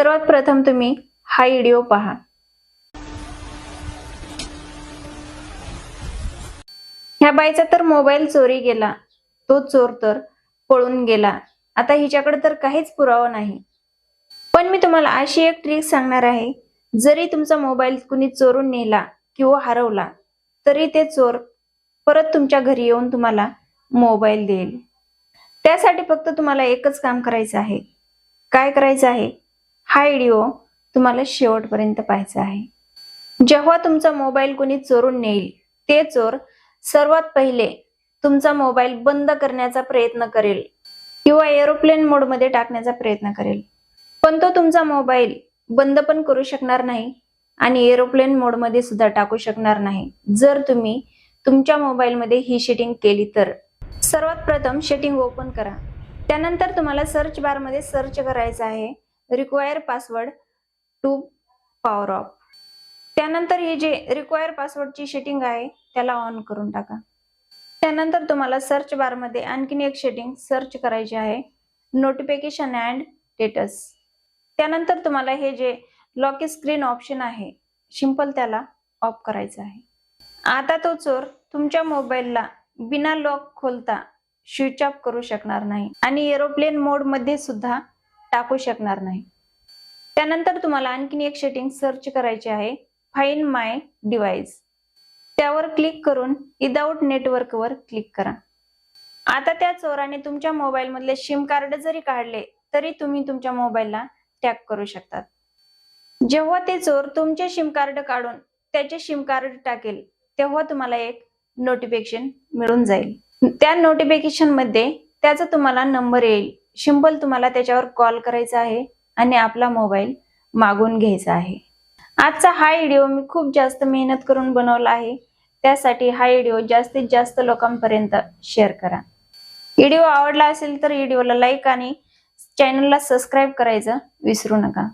सर्वात प्रथम तुम्ही हा व्हिडिओ पहा. ह्या बाईचा तर मोबाईल चोरी गेला. तो चोर तर पळून गेला. आता हिच्याकडे तर काहीच पुरावा नाही. पण मी तुम्हाला अशी एक ट्रिक सांगणार आहे. जरी तुमचा मोबाईल कुणी चोरून नेला किंवा हरवला तरी ते चोर परत तुमच्या घरी येऊन तुम्हाला मोबाईल देईल. त्यासाठी फक्त तुम्हाला एकच काम करायचं आहे. काय करायचं आहे? हा व्हिडिओ तुम्हाला शेवटपर्यंत पाहायचा आहे. जेव्हा तुमचा मोबाईल कोणी चोरून नेईल ते चोर सर्वात पहिले तुमचा मोबाईल बंद करण्याचा प्रयत्न करेल किंवा एरोप्लेन मोडमध्ये टाकण्याचा प्रयत्न करेल. पण तो तुमचा मोबाईल बंद पण करू शकणार नाही आणि एरोप्लेन मोडमध्ये सुद्धा टाकू शकणार नाही. जर तुम्ही तुमच्या मोबाईलमध्ये ही सेटिंग केली तर. सर्वात प्रथम सेटिंग ओपन करा. त्यानंतर तुम्हाला सर्च बारमध्ये सर्च करायचं आहे. Require password to power off त्यानंतर हे जे रिक्वायर पासवर्डची शेटिंग आहे त्याला ऑन करून टाका. त्यानंतर तुम्हाला सर्च बारमध्ये आणखीन एक शेटिंग सर्च करायची आहे नोटिफिकेशन अँड स्टेटस त्यानंतर तुम्हाला हे जे लॉक स्क्रीन ऑप्शन आहे सिंपल त्याला ऑफ करायचं आहे. आता तो चोर तुमच्या मोबाईलला बिना लॉक खोलता स्विच ऑफ करू शकणार नाही. आणि एरोप्लेन मोडमध्ये सुद्धा टाकू शकणार नाही. त्यानंतर तुम्हाला आणखीन एक सेटिंग सर्च करायची आहे. फाईन माय डिव्हाइस त्यावर क्लिक करून विदाऊट नेटवर्कवर क्लिक करा. आता त्या चोराने तुमच्या मोबाईल मधले सिम कार्ड जरी काढले तरी तुम्ही तुमच्या मोबाईलला टॅग करू शकतात. जेव्हा ते चोर तुमचे सिम कार्ड काढून त्याचे सिम कार्ड टाकेल तेव्हा तुम्हाला एक नोटिफिकेशन मिळून जाईल. त्या नोटिफिकेशनमध्ये त्याचा तुम्हाला नंबर येईल. सिंपल तुम्हाला त्याच्यावर कॉल करायचा आहे आणि आपला मोबाईल मागून घ्यायचा आहे. आजचा हा व्हिडिओ मी खूप जास्त मेहनत करून बनवला आहे. त्यासाठी हा व्हिडिओ जास्तीत जास्त लोकांपर्यंत शेअर करा. व्हिडिओ आवडला असेल तर व्हिडिओला लाईक आणि चॅनलला सबस्क्राईब करायचं विसरू नका.